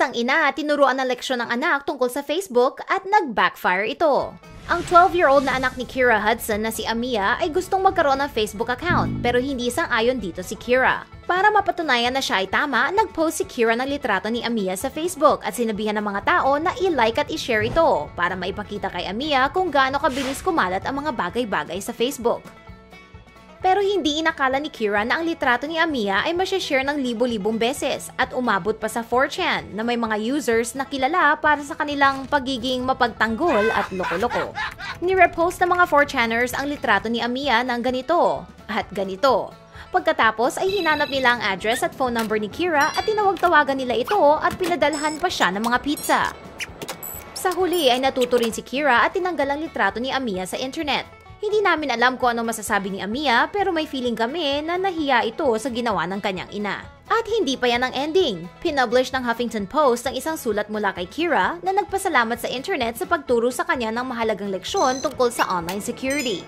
isang ina tinuruan ng leksyon ng anak tungkol sa Facebook at nag-backfire ito. Ang 12-year-old na anak ni Kira Hudson na si Amia ay gustong magkaroon ng Facebook account pero hindi sang-ayon dito si Kira. Para mapatunayan na siya ay tama, nag-post si Kira ng litrato ni Amia sa Facebook at sinabihan ng mga tao na i-like at i-share ito para maipakita kay Amia kung gaano kabilis kumalat ang mga bagay-bagay sa Facebook. Pero hindi inakala ni Kira na ang litrato ni Amia ay share ng libo-libong beses at umabot pa sa 4chan na may mga users na kilala para sa kanilang pagiging mapagtanggol at loko-loko. Ni-repost ng mga 4chaners ang litrato ni Amia ng ganito at ganito. Pagkatapos ay hinanap nila ang address at phone number ni Kira at tinawag-tawagan nila ito at pinadalhan pa siya ng mga pizza. Sa huli ay natuto rin si Kira at tinanggal ang litrato ni Amia sa internet. Hindi namin alam kung ano masasabi ni Amia pero may feeling kami na nahiya ito sa ginawa ng kanyang ina. At hindi pa yan ang ending. Pinublish ng Huffington Post ang isang sulat mula kay Kira na nagpasalamat sa internet sa pagturo sa kanya ng mahalagang leksyon tungkol sa online security.